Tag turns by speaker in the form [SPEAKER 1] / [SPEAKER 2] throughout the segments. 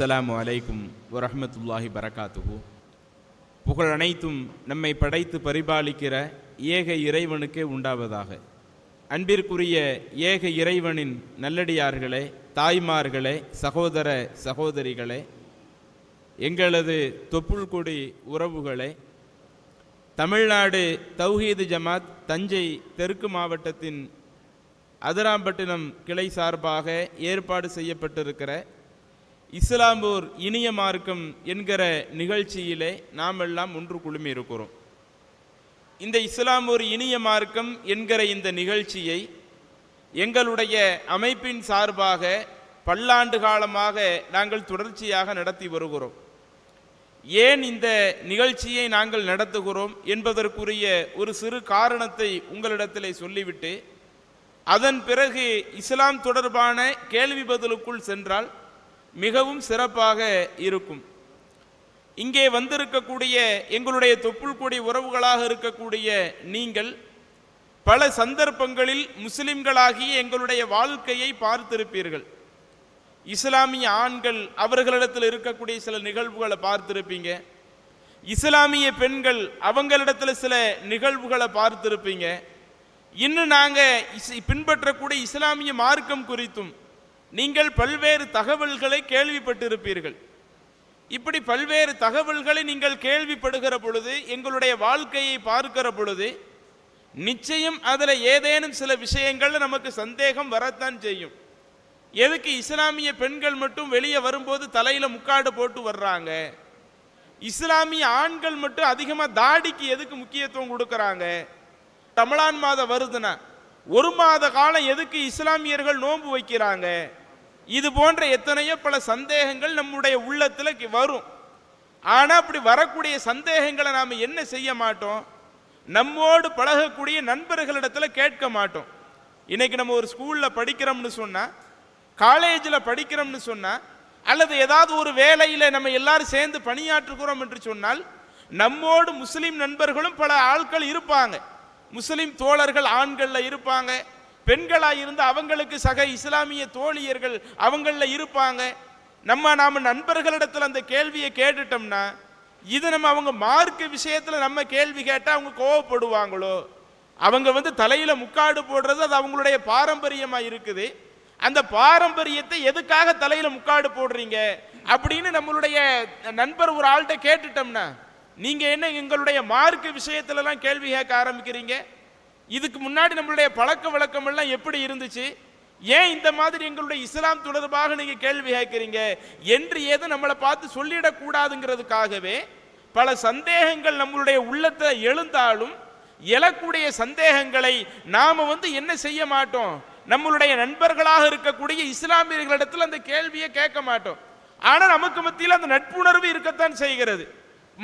[SPEAKER 1] அஸ்ஸலாமு அலைக்கும் வரஹ்மத்துல்லாஹி பரகாத்துகு புகழ் அனைத்தும் நம்மை படைத்து பரிபாலிக்கிற ஏக இறைவனுக்கே உண்டாவதாக. அன்பிற்குரிய ஏக இறைவனின் நல்லடியார்களே தாய்மார்களே சகோதர சகோதரிகளே எங்களது தொப்புள்கொடி உறவுகளே தமிழ்நாடு தௌஹீது ஜமாத் தஞ்சை தெற்கு மாவட்டத்தின் அதிராம்பட்டினம் கிளை சார்பாக ஏற்பாடு செய்யப்பட்டிருக்கிற இஸ்லாம்பூர் இனிய மார்க்கம் என்கிற நிகழ்ச்சியிலே நாம் எல்லாம் ஒன்று குழுமி இருக்கிறோம். இந்த இஸ்லாம்பூர் இனிய மார்க்கம் என்கிற இந்த நிகழ்ச்சியை எங்களுடைய அமைப்பின் சார்பாக பல்லாண்டு காலமாக நாங்கள் தொடர்ச்சியாக நடத்தி வருகிறோம். ஏன் இந்த நிகழ்ச்சியை நாங்கள் நடத்துகிறோம் என்பதற்குரிய ஒரு சிறு காரணத்தை உங்களிடத்திலே சொல்லிவிட்டு அதன் பிறகு இஸ்லாம் தொடர்பான கேள்வி பதிலுக்குள் சென்றால் மிகவும் சிறப்பாக இருக்கும். இங்கே வந்திருக்கக்கூடிய எங்களுடைய தொப்புள் கொடி உறவுகளாக இருக்கக்கூடிய நீங்கள் பல சந்தர்ப்பங்களில் முஸ்லிம்களாகிய எங்களுடைய வாழ்க்கையை பார்த்திருப்பீர்கள். இஸ்லாமிய ஆண்கள் அவர்களிடத்தில் இருக்கக்கூடிய சில நிகழ்வுகளை பார்த்திருப்பீங்க. இஸ்லாமிய பெண்கள் அவங்களிடத்தில் சில நிகழ்வுகளை பார்த்திருப்பீங்க. இன்னும் நாங்கள் இஸ் பின்பற்றக்கூடிய இஸ்லாமிய மார்க்கம் குறித்தும் நீங்கள் பல்வேறு தகவல்களை கேள்விப்பட்டிருப்பீர்கள். இப்படி பல்வேறு தகவல்களை நீங்கள் கேள்விப்படுகிற பொழுது எங்களுடைய வாழ்க்கையை பார்க்கிற பொழுது நிச்சயம் அதில் ஏதேனும் சில விஷயங்கள் நமக்கு சந்தேகம் வரத்தான் செய்யும். எதுக்கு இஸ்லாமிய பெண்கள் மட்டும் வெளியே வரும்போது தலையில் முக்காடு போட்டு வர்றாங்க? இஸ்லாமிய ஆண்கள் மட்டும் அதிகமாக தாடிக்கு எதுக்கு முக்கியத்துவம் கொடுக்குறாங்க? ரமலான் மாதம் வருதுன்னா ஒரு மாத காலம் எதுக்கு இஸ்லாமியர்கள் நோன்பு வைக்கிறாங்க? இது போன்ற எத்தனையோ பல சந்தேகங்கள் நம்முடைய உள்ளத்தில் வரும். ஆனால் அப்படி வரக்கூடிய சந்தேகங்களை நாம் என்ன செய்ய மாட்டோம்? நம்மோடு பழகக்கூடிய நண்பர்களிடத்தில் கேட்க மாட்டோம். இன்றைக்கி நம்ம ஒரு ஸ்கூலில் படிக்கிறோம்னு சொன்னால் காலேஜில் படிக்கிறோம்னு சொன்னால் அல்லது ஏதாவது ஒரு வேலையில் நம்ம எல்லாரும் சேர்ந்து பணியாற்றுகிறோம் என்று சொன்னால் நம்மோடு முஸ்லீம் நண்பர்களும் பல ஆட்கள் இருப்பாங்க. முஸ்லீம் தோழர்கள் ஆண்களில் இருப்பாங்க. பெண்களாக இருந்து அவங்களுக்கு சக இஸ்லாமிய தோழியர்கள் அவங்களில் இருப்பாங்க. நம்ம நாம் நண்பர்களிடத்தில் அந்த கேள்வியை கேட்டுட்டோம்னா இது நம்ம அவங்க மார்க் விஷயத்தில் நம்ம கேள்வி கேட்டால் அவங்க கோவப்படுவாங்களோ? அவங்க வந்து தலையில் முக்காடு போடுறது அது அவங்களுடைய பாரம்பரியமாக இருக்குது. அந்த பாரம்பரியத்தை எதுக்காக தலையில் முக்காடு போடுறீங்க? அப்படின்னு நம்மளுடைய நண்பர் ஒரு ஆள்கிட்ட கேட்டுட்டோம்னா நீங்கள் என்ன எங்களுடைய மார்க் விஷயத்துலலாம் கேள்வி கேட்க ஆரம்பிக்கிறீங்க? இதுக்கு முன்னாடி நம்மளுடைய பழக்க வழக்கம் எல்லாம் எப்படி இருந்துச்சு? ஏன் இந்த மாதிரி எங்களுடைய இஸ்லாம் தொடர்பாக நீங்க கேள்வி கேட்கிறீங்க? என்று ஏதோ நம்மளை பார்த்து சொல்லிடக்கூடாதுங்கிறதுக்காகவே பல சந்தேகங்கள் நம்மளுடைய உள்ளத்தை எழுந்தாலும் எழக்கூடிய சந்தேகங்களை நாம வந்து என்ன செய்ய மாட்டோம்? நம்மளுடைய நண்பர்களாக இருக்கக்கூடிய இஸ்லாமியர்களிடத்தில் அந்த கேள்வியை கேட்க மாட்டோம். ஆனால் நமக்கு மத்தியில் அந்த நட்புணர்வு இருக்கத்தான் செய்கிறது.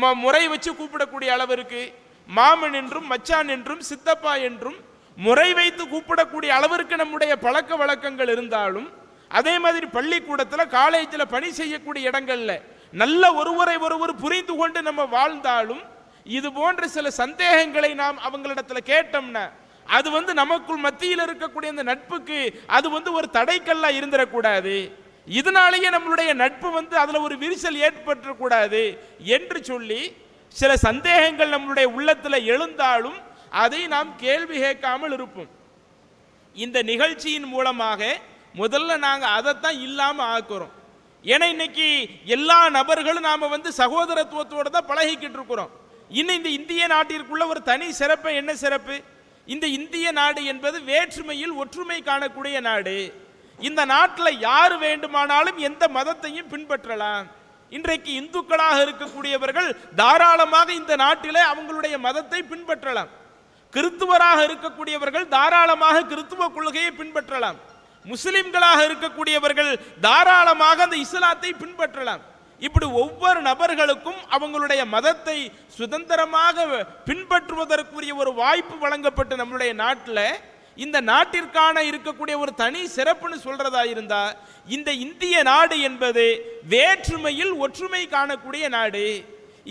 [SPEAKER 1] ம- முறை வச்சு கூப்பிடக்கூடிய அளவிற்கு மாமன் என்றும் மச்சான் என்றும் சித்தப்பா என்றும் முறை வைத்து கூப்பிடக்கூடிய அளவிற்கு நம்முடைய பழக்க வழக்கங்கள் இருந்தாலும் அதே மாதிரி பள்ளிக்கூடத்தில் காலேஜில் பணி செய்யக்கூடிய இடங்களில் நல்ல ஒருவரை ஒருவர் புரிந்து கொண்டு நம்ம வாழ்ந்தாலும் இது போன்ற சில சந்தேகங்களை நாம் அவங்களிடத்துல கேட்டோம்னா அது வந்து நமக்குள் மத்தியில் இருக்கக்கூடிய அந்த நட்புக்கு அது வந்து ஒரு தடைக்கல்லா இருந்துடக்கூடாது. இதனாலேயே நம்மளுடைய நட்பு வந்து அதில் ஒரு விரிசல் ஏற்பட்டுறக்கூடாது என்று சொல்லி சில சந்தேகங்கள் நம்மளுடைய உள்ளத்தில் எழுந்தாலும் அதை நாம் கேள்வி கேட்காமல் இருப்போம். இந்த நிகழ்ச்சியின் மூலமாக முதல்ல நாங்கள் அதைத்தான் இல்லாமல் ஆக்குறோம். ஏன்னா இன்னைக்கு எல்லா நபர்களும் நாம் வந்து சகோதரத்துவத்தோடு தான் பழகிக்கிட்டு இருக்கிறோம். இன்னும் இந்த இந்திய நாட்டிற்குள்ள ஒரு தனி சிறப்பு என்ன சிறப்பு? இந்த இந்திய நாடு என்பது வேற்றுமையில் ஒற்றுமை காணக்கூடிய நாடு. இந்த நாட்டில் யார் வேண்டுமானாலும் எந்த மதத்தையும் பின்பற்றலாம். இன்றைக்கு இந்துக்களாக இருக்கக்கூடியவர்கள் தாராளமாக இந்த நாட்டிலே அவங்களுடைய மதத்தை பின்பற்றலாம். கிறித்துவராக இருக்கக்கூடியவர்கள் தாராளமாக கிறித்துவ கொள்கையை பின்பற்றலாம். முஸ்லிம்களாக இருக்கக்கூடியவர்கள் தாராளமாக அந்த இஸ்லாத்தை பின்பற்றலாம். இப்படி ஒவ்வொரு நபர்களுக்கும் அவங்களுடைய மதத்தை சுதந்திரமாக பின்பற்றுவதற்குரிய ஒரு வாய்ப்பு வழங்கப்பட்டு நம்மளுடைய நாட்டில் இந்த நாட்டிற்கான இருக்கக்கூடிய ஒரு தனி சிறப்புன்னு சொல்றதா இருந்தா இந்த இந்திய நாடு என்பது வேற்றுமையில் ஒற்றுமை காணக்கூடிய நாடு.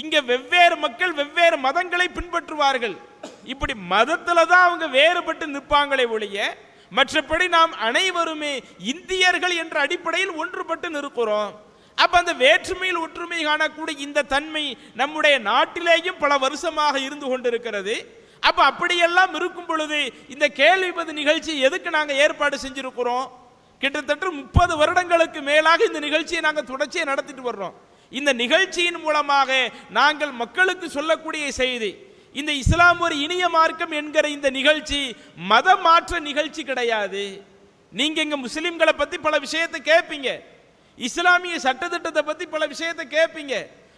[SPEAKER 1] இங்க வெவ்வேறு மக்கள் வெவ்வேறு மதங்களை பின்பற்றுவார்கள். இப்படி மதத்துல தான் அவங்க வேறுபட்டு நிற்பாங்களே ஒழிய மற்றபடி நாம் அனைவருமே இந்தியர்கள் என்ற அடிப்படையில் ஒன்றுபட்டு நிற்கிறோம். அப்ப அந்த வேற்றுமையில் ஒற்றுமை காணக்கூடிய இந்த தன்மை நம்முடைய நாட்டிலேயும் பல வருஷமாக இருந்து கொண்டிருக்கிறது. அப்போ அப்படியெல்லாம் இருக்கும் பொழுது இந்த கேள்வி பதில் நிகழ்ச்சி எதுக்கு நாங்கள் ஏற்பாடு செஞ்சுருக்கிறோம்? கிட்டத்தட்ட முப்பது வருடங்களுக்கு மேலாக இந்த நிகழ்ச்சியை நாங்கள் தொடர்ச்சியை நடத்திட்டு வர்றோம். இந்த நிகழ்ச்சியின் மூலமாக நாங்கள் மக்களுக்கு சொல்லக்கூடிய செய்தி இந்த இஸ்லாம் ஒரு இனிய மார்க்கம் என்கிற இந்த நிகழ்ச்சி மத மாற்ற நிகழ்ச்சி கிடையாது. நீங்க இங்க முஸ்லிம்களை பத்தி பல விஷயத்தை கேட்பீங்க இஸ்லாமிய சட்டத்திட்டத்தை பத்தி பல விஷயத்தை கேட்பீங்க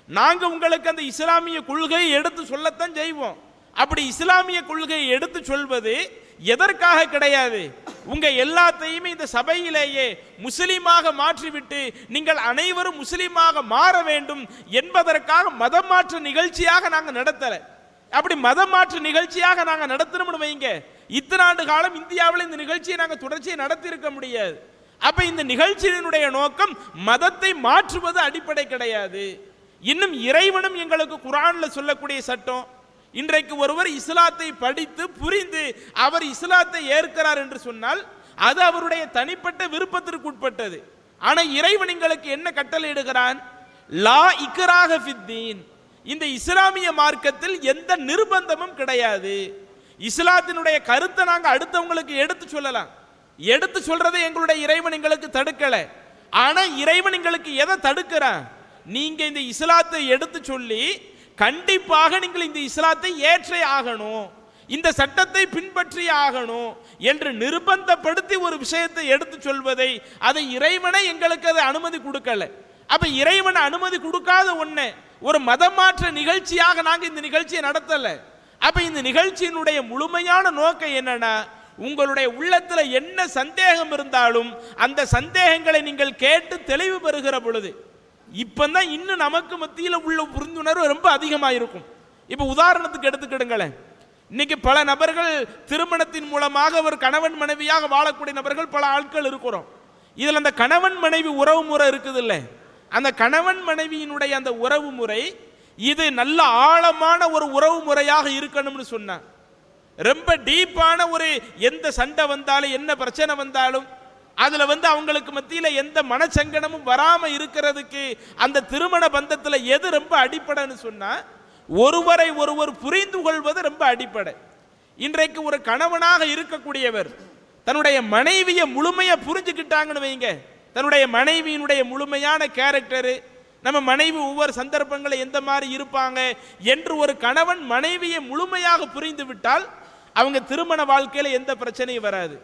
[SPEAKER 1] நாங்க உங்களுக்கு அந்த இஸ்லாமிய கொள்கையை எடுத்து சொல்லத்தான் செய்வோம். அப்படி இஸ்லாமிய கொள்கையை எடுத்து சொல்வது எதற்காக கிடையாது? உங்க எல்லாத்தையுமே இந்த சபையிலேயே முஸ்லீமாக மாற்றிவிட்டு நீங்கள் அனைவரும் முஸ்லீமாக மாற வேண்டும் என்பதற்காக மதம் மாற்ற நிகழ்ச்சியாக நாங்கள் நடத்தல. அப்படி மதம் மாற்று நிகழ்ச்சியாக நாங்கள் நடத்தணும்னு வைங்க. இத்தனை ஆண்டு காலம் இந்தியாவில் இந்த நிகழ்ச்சியை நாங்கள் தொடர்ச்சியை நடத்தி இருக்க முடியாது. அப்ப இந்த நிகழ்ச்சியினுடைய நோக்கம் மதத்தை மாற்றுவது அடிப்படை கிடையாது. இன்னும் இறைவனும் எங்களுக்கு குரான்ல சொல்லக்கூடிய சட்டம் இன்றைக்கு ஒருவர் இஸ்லாத்தை படித்து புரிந்து அவர் இஸ்லாத்தை ஏற்கிறார் என்று சொன்னால் அது அவருடைய தனிப்பட்ட விருப்பத்திற்கு உட்பட்டது. ஆனால் இறைவன் எங்களுக்கு என்ன கட்டளையிடுகிறான்? லா இக்கராக ஃபித்தீன் இந்த இஸ்லாமிய மார்க்கத்தில் எந்த நிர்பந்தமும் கிடையாது. இஸ்லாத்தினுடைய கருத்தை நாங்கள் அடுத்தவங்களுக்கு எடுத்து சொல்லலாம். எடுத்து சொல்றதை எங்களுடைய இறைவன் எங்களுக்கு தடுக்கல. ஆனால் இறைவன் எங்களுக்கு எதை தடுக்கிறான்? நீங்க இந்த இஸ்லாத்தை எடுத்து சொல்லி கண்டிப்பாக நீங்கள் இந்த இஸ்லாத்தை ஏற்றே ஆகணும். இந்த சட்டத்தை பின்பற்றி ஆகணும் என்று நிர்பந்தப்படுத்தி ஒரு விஷயத்தை எடுத்து சொல்வதை அதை இறைவனை எங்களுக்கு அதை அனுமதி கொடுக்கல. அப்ப இறைவன் அனுமதி கொடுக்காத ஒண்ணு ஒரு மதமாற்ற நிகழ்ச்சியாக நாங்கள் இந்த நிகழ்ச்சியை நடத்தல. அப்ப இந்த நிகழ்ச்சியினுடைய முழுமையான நோக்கம் என்னன்னா உங்களுடைய உள்ளத்தில் என்ன சந்தேகம் இருந்தாலும் அந்த சந்தேகங்களை நீங்கள் கேட்டு தெளிவு பெறுகிற பொழுது இப்பதான் இன்னும் நமக்கு மத்தியில் உள்ள புரிந்துணர்வு ரொம்ப அதிகமாக இருக்கும் இப்போ உதாரணத்துக்கு எடுத்துக்கிடுங்களேன். இன்னைக்கு பல நபர்கள் திருமணத்தின் மூலமாக ஒரு கணவன் மனைவியாக வாழக்கூடிய நபர்கள் பல ஆட்கள் இருக்கிறோம். இதில் அந்த கணவன் மனைவி உறவு முறை இருக்குது இல்லை அந்த கணவன் மனைவியினுடைய அந்த உறவு முறை இது நல்ல ஆழமான ஒரு உறவு முறையாக இருக்கணும்னு சொன்னார் ரொம்ப டீப்பான ஒரு எந்த சண்டை வந்தாலும் என்ன பிரச்சனை வந்தாலும் அதில் வந்து அவங்களுக்கு மத்தியில் எந்த மனச்சங்கடமும் வராமல் இருக்கிறதுக்கு அந்த திருமண பந்தத்தில் எது ரொம்ப அடிப்படைன்னு சொன்னால் ஒருவரை ஒருவர் புரிந்து கொள்வது ரொம்ப அடிப்படை. இன்றைக்கு ஒரு கணவனாக இருக்கக்கூடியவர் தன்னுடைய மனைவியை முழுமையாக புரிஞ்சுக்கிட்டாங்கன்னு வைங்க. தன்னுடைய மனைவியினுடைய முழுமையான கேரக்டரு நம்ம மனைவி ஒவ்வொரு சந்தர்ப்பங்களை எந்த மாதிரி இருப்பாங்க என்று ஒரு கணவன் மனைவியை முழுமையாக புரிந்து விட்டால் அவங்க திருமண வாழ்க்கையில் எந்த பிரச்சனையும் வராது.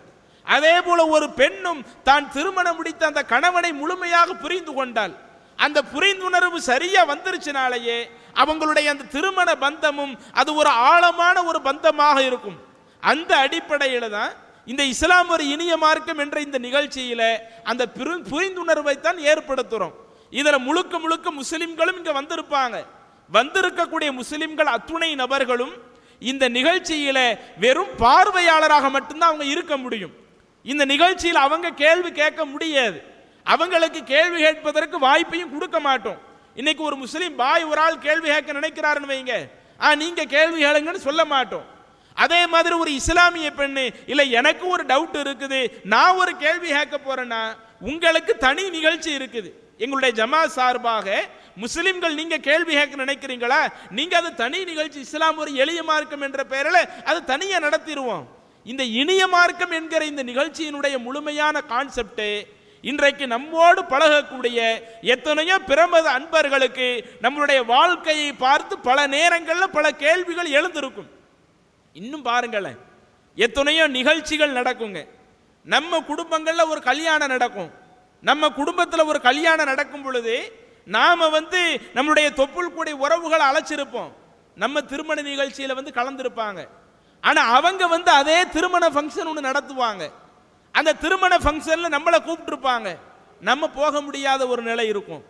[SPEAKER 1] அதே போல ஒரு பெண்ணும் தான் திருமணம் முடித்த அந்த கணவனை முழுமையாக புரிந்து கொண்டால் அந்த புரிந்துணர்வு சரியா வந்துருச்சுனாலேயே அவங்களுடைய அந்த திருமண பந்தமும் அது ஒரு ஆழமான ஒரு பந்தமாக இருக்கும். அந்த அடிப்படையில் தான் இந்த இஸ்லாம் ஒரு இனிய மார்க்கம் என்ற இந்த நிகழ்ச்சியில அந்த பிரு- புரிந்துணர்வை தான் ஏற்படுத்துகிறோம் இதில் முழுக்க முழுக்க முஸ்லிம்களும் இங்கே வந்திருப்பாங்க. வந்திருக்கக்கூடிய முஸ்லிம்கள் அத்துணை நபர்களும் இந்த நிகழ்ச்சியில வெறும் பார்வையாளராக மட்டும்தான் அவங்க இருக்க முடியும். இந்த நிகழ்ச்சியில் அவங்க கேள்வி கேட்க முடியாது. அவங்களுக்கு கேள்வி கேட்பதற்கு வாய்ப்பையும் கொடுக்க மாட்டோம். இன்னைக்கு ஒரு முஸ்லீம் பாய் ஒரு ஆள் கேள்வி கேட்க நினைக்கிறாருன்னு வைங்க. ஆ நீங்க கேள்வி கேளுங்கன்னு சொல்ல மாட்டோம். அதே மாதிரி ஒரு இஸ்லாமிய பெண்ணு இல்லை எனக்கு ஒரு டவுட் இருக்குது. நான் ஒரு கேள்வி கேட்க போறேன்னா உங்களுக்கு தனி நிகழ்ச்சி இருக்குது. எங்களுடைய ஜமா சார்பாக முஸ்லிம்கள் நீங்க கேள்வி கேட்க நினைக்கிறீங்களா? நீங்க அது தனி நிகழ்ச்சி இஸ்லாம் ஒரு எளிய மார்க்கம் என்ற பெயரில் அது தனியாக நடத்திடுவோம். இந்த இனிய மார்க்கம் என்கிற இந்த நிகழ்ச்சியினுடைய முழுமையான கான்செப்ட் இன்றைக்கு நம்மோடு பழகக்கூடிய எத்தனையோ பிரமத அன்பர்களுக்கு நம்மளுடைய வாழ்க்கையை பார்த்து பல நேரங்களில் பல கேள்விகள் எழுந்திருக்கும். இன்னும் பாருங்களேன் எத்தனையோ நிகழ்ச்சிகள் நடக்குங்க. நம்ம குடும்பங்களில் ஒரு கல்யாணம் நடக்கும். நம்ம குடும்பத்தில் ஒரு கல்யாணம் நடக்கும் பொழுது நாம் வந்து நம்மளுடைய தொப்புள் கூடிய உறவுகளை அழைச்சிருப்போம். நம்ம திருமண நிகழ்ச்சியில் வந்து கலந்துருப்பாங்க. ஆனால் அவங்க வந்து அதே திருமண ஃபங்க்ஷன் ஒன்று நடத்துவாங்க. அந்த திருமண ஃபங்க்ஷனில் நம்மளை கூப்பிட்டுருப்பாங்க. நம்ம போக முடியாத ஒரு நிலை இருக்கும்.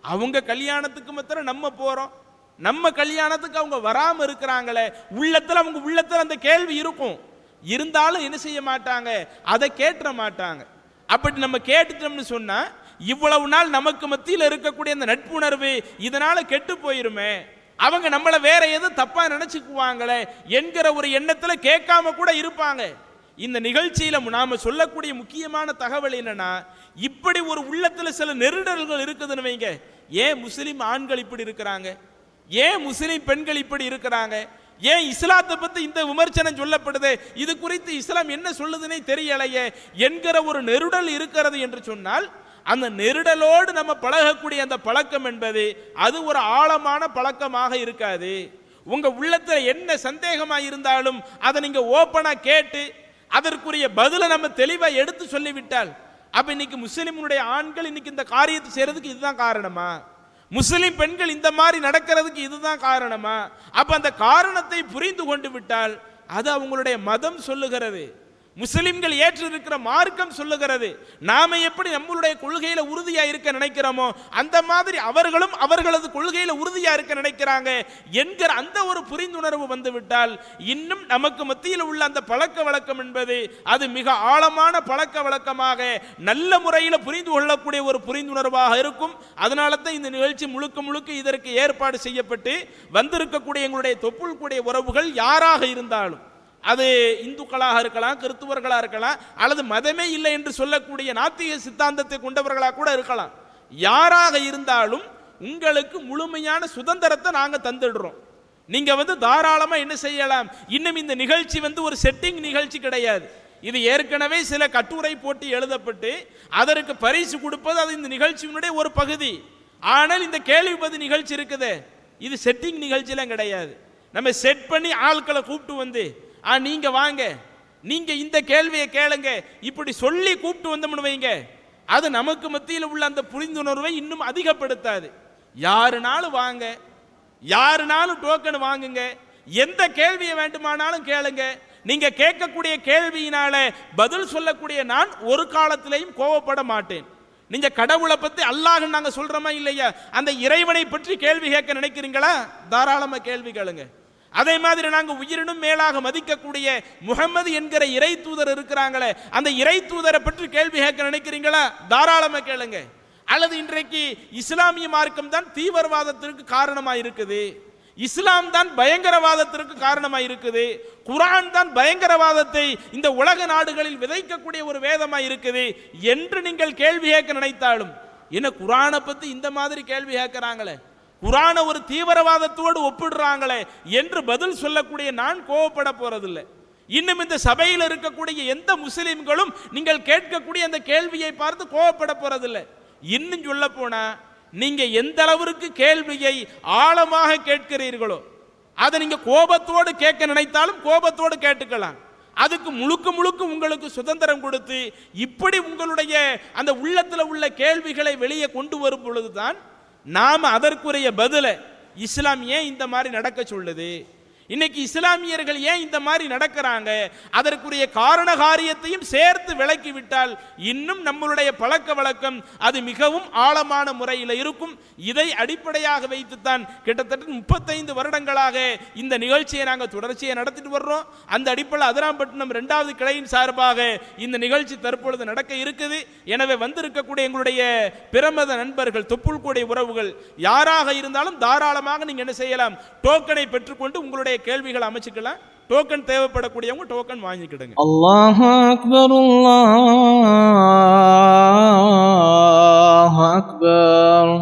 [SPEAKER 1] அவங்க கல்யாணத்துக்கு மாத்திரம் நம்ம போகிறோம் நம்ம கல்யாணத்துக்கு அவங்க வராமல் இருக்கிறாங்களே உள்ளத்தில் அவங்க உள்ளத்தில் அந்த கேள்வி இருக்கும். இருந்தாலும் என்ன செய்ய மாட்டாங்க? அதை கேட்டுற மாட்டாங்க. அப்படி நம்ம கேட்டுட்டோம்னு சொன்னால் இவ்வளவு நாள் நமக்கு மத்தியில் இருக்கக்கூடிய அந்த நட்புணர்வு இதனால் கெட்டு போயிருமே. அவங்க நம்மளை வேற எதுவும் தப்பா நினைச்சுக்குவாங்களே என்கிற ஒரு எண்ணத்துல கேட்காம கூட இருப்பாங்க. இந்த நிகழ்ச்சியில நாம சொல்லக்கூடிய முக்கியமான தகவல் என்னன்னா இப்படி ஒரு உள்ளத்துல சில நெருடல்கள் இருக்குதுன்னு வைங்க. ஏன் முஸ்லிம் ஆண்கள் இப்படி இருக்கிறாங்க? ஏன் முஸ்லிம் பெண்கள் இப்படி இருக்கிறாங்க? ஏன் இஸ்லாத்தை பத்தி இந்த விமர்சனம் சொல்லப்படுது? இது குறித்து இஸ்லாம் என்ன சொல்லுதுன்னே தெரியலையே. என்கிற ஒரு நெருடல் இருக்கிறது என்று சொன்னால் அந்த நெருடலோடு நம்ம பழகக்கூடிய அந்த பழக்கம் என்பது அது ஒரு ஆழமான பழக்கமாக இருக்காது. உங்க உள்ளத்தில் என்ன சந்தேகமாக இருந்தாலும் அதை நீங்க ஓப்பனாக கேட்டு அதற்குரிய பதிலை நம்ம தெளிவாக எடுத்து சொல்லிவிட்டால் அப்ப இன்னைக்கு முஸ்லிமுடைய ஆண்கள் இன்னைக்கு இந்த காரியத்தை செய்யறதுக்கு இதுதான் காரணமா? முஸ்லிம் பெண்கள் இந்த மாதிரி நடக்கிறதுக்கு இதுதான் காரணமா? அப்ப அந்த காரணத்தை புரிந்து கொண்டு விட்டால் அது அவங்களுடைய மதம் சொல்லுகிறது. முஸ்லிம்கள் ஏற்றிருக்கிற மார்க்கம் சொல்லுகிறது. நாம எப்படி நம்மளுடைய கொள்கையில உறுதியா இருக்க நினைக்கிறோமோ அந்த மாதிரி அவர்களும் அவர்களது கொள்கையில உறுதியா இருக்க நினைக்கிறாங்க என்கிற அந்த ஒரு புரிந்துணர்வு வந்துவிட்டால் இன்னும் நமக்கு மத்தியில் உள்ள அந்த பழக்க வழக்கம் என்பது அது மிக ஆழமான பழக்க வழக்கமாக நல்ல முறையில் புரிந்து கொள்ளக்கூடிய ஒரு புரிந்துணர்வாக இருக்கும். அதனால தான் இந்த நிகழ்ச்சி முழுக்க முழுக்க இதற்கு ஏற்பாடு செய்யப்பட்டு வந்திருக்கக்கூடிய எங்களுடைய தொப்புள் கூடிய உறவுகள் யாராக இருந்தாலும் அது இந்துக்களாக இருக்கலாம் கிறிஸ்துவர்களாக இருக்கலாம் அல்லது மதமே இல்லை என்று சொல்லக்கூடிய நாத்திக சித்தாந்தத்தை கொண்டவர்களாக கூட இருக்கலாம். யாராக இருந்தாலும் உங்களுக்கு முழுமையான சுதந்திரத்தை நாங்கள் தந்துடுறோம். நீங்கள் வந்து தாராளமாக என்ன செய்யலாம்? இன்னும் இந்த நிகழ்ச்சி வந்து ஒரு செட்டிங் நிகழ்ச்சி கிடையாது. இது ஏற்கனவே சில கட்டுரை போட்டி எழுதப்பட்டு அதற்கு பரிசு கொடுப்பது அது இந்த நிகழ்ச்சியினுடைய ஒரு பகுதி. ஆனால் இந்த கேள்வி பதில் நிகழ்ச்சி இருக்குதே. இது செட்டிங் நிகழ்ச்சியெலாம் கிடையாது. நம்ம செட் பண்ணி ஆட்களை கூப்பிட்டு வந்து ஆ நீங்க வாங்க. நீங்க இந்த கேள்வியை கேளுங்க. இப்படி சொல்லி கூப்பிட்டு வந்தோம்னு வைங்க. அது நமக்கு மத்தியில் உள்ள அந்த புரிந்துணர்வை இன்னும் அதிகப்படுத்தாது. யாருனாலும் வாங்க. யாருனாலும் டோக்கன் வாங்குங்க. எந்த கேள்வியை வேண்டுமானாலும் கேளுங்க. நீங்க கேட்கக்கூடிய கேள்வியினால பதில் சொல்லக்கூடிய நான் ஒரு காலத்திலையும் கோவப்பட மாட்டேன். நீங்க கடவுளை பத்தி அல்லாஹ் நாங்க சொல்றோமா இல்லையா? அந்த இறைவனை பற்றி கேள்வி கேட்க நினைக்கிறீங்களா? தாராளமா கேள்வி கேளுங்க. அதே மாதிரி நாங்கள் உயிரினும் மேலாக மதிக்கக்கூடிய முகமது என்கிற இறை தூதர் இருக்கிறாங்களே அந்த இறை தூதரை பற்றி கேள்வி கேட்க நினைக்கிறீங்களா? தாராளமாக கேளுங்க. அல்லது இன்றைக்கு இஸ்லாமிய மார்க்கம் தான் தீவிரவாதத்திற்கு காரணமாக இருக்குது. இஸ்லாம் தான் பயங்கரவாதத்திற்கு காரணமாக இருக்குது. குரான் தான் பயங்கரவாதத்தை இந்த உலக நாடுகளில் விதைக்கக்கூடிய ஒரு வேதமாக இருக்குது என்று நீங்கள் கேள்வி கேட்க நினைத்தாலும் என்ன குரானை பற்றி இந்த மாதிரி கேள்வி கேட்குறாங்களே? குரானை ஒரு தீவிரவாதத்தோடு ஒப்பிடுறாங்களே என்று பதில் சொல்லக்கூடிய நான் கோவப்பட போறதில்லை. இன்னும் இந்த சபையில் இருக்கக்கூடிய எந்த முஸ்லீம்களும் நீங்கள் கேட்கக்கூடிய அந்த கேள்வியை பார்த்து கோவப்பட போறதில்லை. இன்னும் சொல்ல போனா நீங்க எந்த அளவிற்கு கேள்வியை ஆழமாக கேட்கிறீர்களோ அதை நீங்க கோபத்தோடு கேட்க நினைத்தாலும் கோபத்தோடு கேட்டுக்கலாம். அதுக்கு முழுக்க முழுக்க உங்களுக்கு சுதந்திரம் கொடுத்து இப்படி உங்களுடைய அந்த உள்ளத்தில் உள்ள கேள்விகளை வெளியே கொண்டு வரும் பொழுதுதான் நாம அதற்குரிய பதிலை இஸ்லாம் ஏன் இந்த மாதிரி நடக்க சொல்லுது? இன்னைக்கு இஸ்லாமியர்கள் ஏன் இந்த மாதிரி நடக்கிறாங்க? அதற்குரிய காரண காரியத்தையும் சேர்த்து விளக்கி விட்டால் இன்னும் நம்மளுடைய பழக்க வழக்கம் அது மிகவும் ஆழமான முறையில் இருக்கும். இதை அடிப்படையாக வைத்துத்தான் கிட்டத்தட்ட முப்பத்தைந்து வருடங்களாக இந்த நிகழ்ச்சியை நாங்கள் தொடர்ச்சியை நடத்திட்டு வர்றோம். அந்த அடிப்படையில் அதிராம்பட்டினம் ரெண்டாவது கிளையின் சார்பாக இந்த நிகழ்ச்சி தற்பொழுது நடக்க இருக்குது. எனவே வந்திருக்கக்கூடிய எங்களுடைய பிரமத நண்பர்கள் தொப்புள் கூடிய உறவுகள் யாராக இருந்தாலும் தாராளமாக நீங்கள் என்ன செய்யலாம்? டோக்கனை பெற்றுக்கொண்டு உங்களுடைய கேள்விகள் அமைச்சுக்கலாம். டோக்கன் தேவைப்படக்கூடியவங்க டோக்கன் வாங்கிக்கிடுங்க.
[SPEAKER 2] அல்லாஹ் அக்பர் அல்லாஹ் அக்பர்